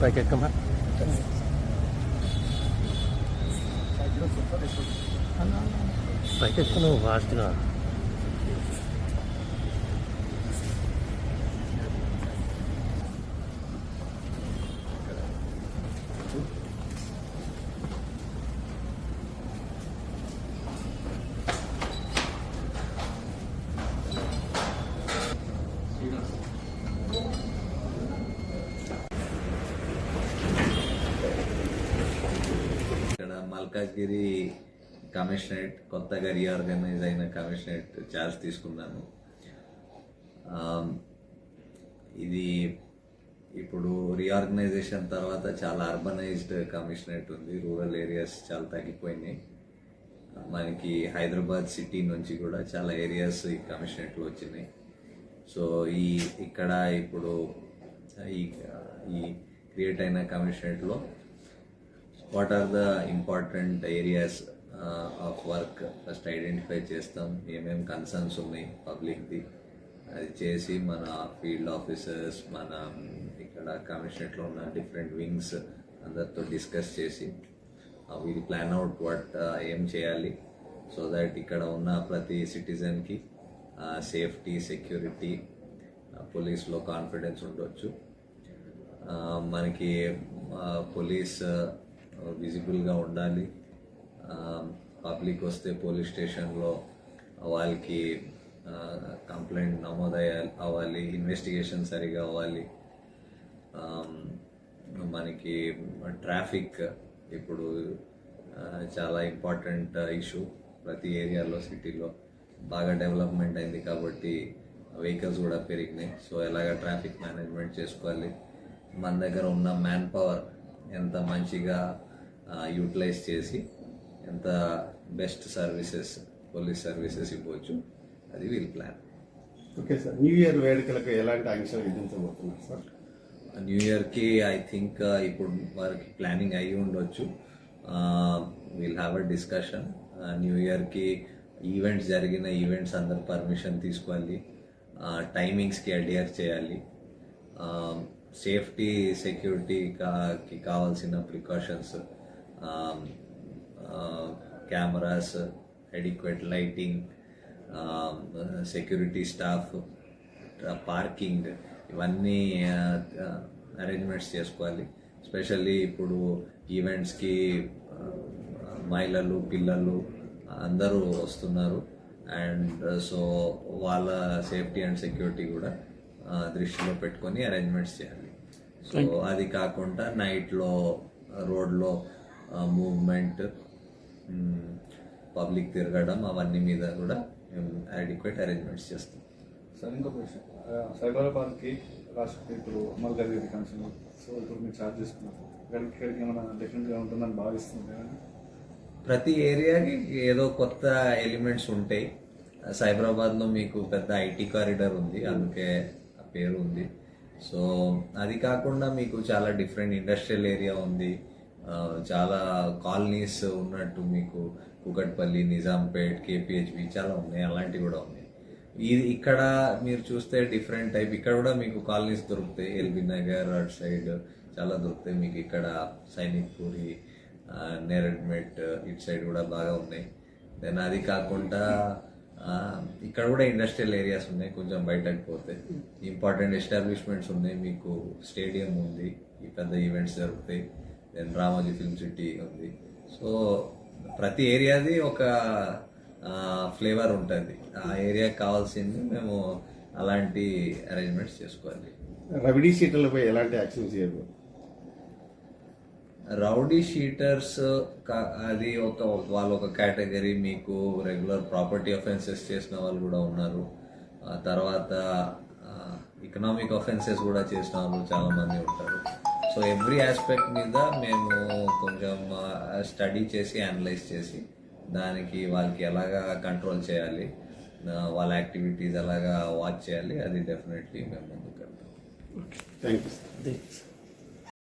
పైకి ఎక్కమా పైకి ఎక్కువ నువ్వు ఫాస్ట్గా మల్కాజ్గిరి కమిషనరేట్ కొత్తగా రీఆర్గనైజ్ అయిన కమిషనరేట్ చార్జ్ తీసుకున్నాను. ఇది ఇప్పుడు రీఆర్గనైజేషన్ తర్వాత చాలా అర్బనైజ్డ్ కమిషనరేట్ ఉంది. రూరల్ ఏరియాస్ చాలా తగ్గిపోయినాయి. మనకి హైదరాబాద్ సిటీ నుంచి కూడా చాలా ఏరియాస్ ఈ కమిషనరేట్లో వచ్చినాయి. సో ఈ ఇక్కడ ఇప్పుడు ఈ ఈ క్రియేట్ అయిన కమిషనరేట్లో what are the important areas of work first identify చేస్తాం. ఏమేమి కన్సర్న్స్ ఉన్నాయి పబ్లిక్ది అది చేసి మన ఫీల్డ్ ఆఫీసర్స్ మన um, ఇక్కడ కమిషనరేట్లో ఉన్న డిఫరెంట్ వింగ్స్ అందరితో డిస్కస్ చేసి వీల్ ప్లాన్ అవుట్ వాట్ ఏం చేయాలి. సో దట్ ఇక్కడ ఉన్న ప్రతి సిటిజన్కి సేఫ్టీ సెక్యూరిటీ పోలీస్లో కాన్ఫిడెన్స్ ఉండొచ్చు. Uh, మనకి uh, పోలీస్ విజిబుల్గా ఉండాలి. పబ్లిక్ వస్తే పోలీస్ స్టేషన్లో వాళ్ళకి కంప్లైంట్ నమోదయ్య అవ్వాలి ఇన్వెస్టిగేషన్ సరిగా అవ్వాలి. మనకి ట్రాఫిక్ ఇప్పుడు చాలా ఇంపార్టెంట్ ఇష్యూ ప్రతి ఏరియాలో సిటీలో బాగా డెవలప్మెంట్ అయింది కాబట్టి వెహికల్స్ కూడా పెరిగినాయి. సో ఎలాగ ట్రాఫిక్ మేనేజ్మెంట్ చేసుకోవాలి? మన దగ్గర ఉన్న మ్యాన్ పవర్ ఎంత మంచిగా యూటిలైజ్ చేసి ఎంత బెస్ట్ సర్వీసెస్ పోలీస్ సర్వీసెస్ ఇవ్వచ్చు అది we'll plan okay sir new year వేడుకలకు ఎలాంటి ఆంక్షలు విధించబోతున్నారు సార్ న్యూ ఇయర్కి ఐ థింక్ ఇప్పుడు వారికి ప్లానింగ్ అయ్యి ఉండొచ్చు. Will have a discussion new ఇయర్కి ఈవెంట్స్ జరిగిన ఈవెంట్స్ అందరు పర్మిషన్ తీసుకోవాలి. టైమింగ్స్కి అడియర్ చేయాలి. సేఫ్టీ సెక్యూరిటీకి కావాల్సిన precautions cameras adequate lighting security staff parking ఇవన్నీ అరేంజ్మెంట్స్ చేసుకోవాలి. స్పెషల్లీ ఇప్పుడు ఈవెంట్స్కి మహిళలు పిల్లలు అందరూ వస్తున్నారు. అండ్ సో వాళ్ళ సేఫ్టీ అండ్ సెక్యూరిటీ కూడా దృష్టిలో పెట్టుకొని అరేంజ్మెంట్స్ చేయాలి. సో అది కాకుండా నైట్లో రోడ్లో మూవ్మెంట్ పబ్లిక్ తిరగడం అవన్నీ మీద కూడా మేము అడిక్వేట్ అరేంజ్మెంట్స్ చేస్తాం. సార్ ఇంకో క్వశ్చన్ సైబరాబాద్కి రాష్ట్ర ఇప్పుడు మల్కాజ్గిరి కన్సర్న్ సో ఇప్పుడు మీరు ఛార్జ్ చేసుకున్నారు ఇక్కడికి ఇక్కడికి ఏమైనా డిఫరెంట్గా ఉంటుందని భావిస్తుంది? ప్రతి ఏరియాకి ఏదో కొత్త ఎలిమెంట్స్ ఉంటాయి. సైబరాబాద్లో మీకు పెద్ద ఐటీ కారిడార్ ఉంది అందుకే ఆ పేరు ఉంది. సో అది కాకుండా మీకు చాలా డిఫరెంట్ ఇండస్ట్రియల్ ఏరియా ఉంది. చాలా కాలనీస్ ఉన్నట్టు మీకు కుకట్పల్లి నిజాంపేట్ కేపిహెచ్బి చాలా ఉన్నాయి అలాంటివి కూడా ఉన్నాయి. ఇది ఇక్కడ మీరు చూస్తే డిఫరెంట్ టైప్ ఇక్కడ కూడా మీకు కాలనీస్ దొరుకుతాయి. ఎల్బీ నగర్ అటు సైడ్ చాలా దొరుకుతాయి మీకు ఇక్కడ. సైనిక్ పూరి నేరడ్మెట్ ఇటు సైడ్ కూడా బాగా ఉన్నాయి. దెన్ అది కాకుండా ఇక్కడ కూడా ఇండస్ట్రియల్ ఏరియాస్ ఉన్నాయి కొంచెం బయటకు పోతే. ఇంపార్టెంట్ ఎస్టాబ్లిష్మెంట్స్ ఉన్నాయి మీకు స్టేడియం ఉంది పెద్ద ఈవెంట్స్ జరుగుతాయి. దెన్ రామోజీ ఫిల్మ్ సిటీ ఉంది. సో ప్రతి ఏరియాది ఒక ఫ్లేవర్ ఉంటుంది. ఆ ఏరియాకి కావాల్సింది మేము అలాంటి అరేంజ్మెంట్స్ చేసుకోవాలి. రవిడీ సీట్లపై ఎలాంటి యాక్షన్ చేయరు? రౌడీ షీటర్స్ అది ఒక వాళ్ళ ఒక కేటగిరీ మీకు రెగ్యులర్ ప్రాపర్టీ అఫెన్సెస్ చేసిన వాళ్ళు కూడా ఉన్నారు. ఆ తర్వాత ఎకనామిక్ అఫెన్సెస్ కూడా చేసిన వాళ్ళు చాలా మంది ఉంటారు. సో ఎవ్రీ ఆస్పెక్ట్ మీద మేము కొంచెం స్టడీ చేసి అనలైజ్ చేసి దానికి వాళ్ళకి ఎలాగా కంట్రోల్ చేయాలి వాళ్ళ యాక్టివిటీస్ ఎలాగా వాచ్ చేయాలి అది డెఫినెట్లీ మేము ముందుకు వెళ్తాం. Thank you sir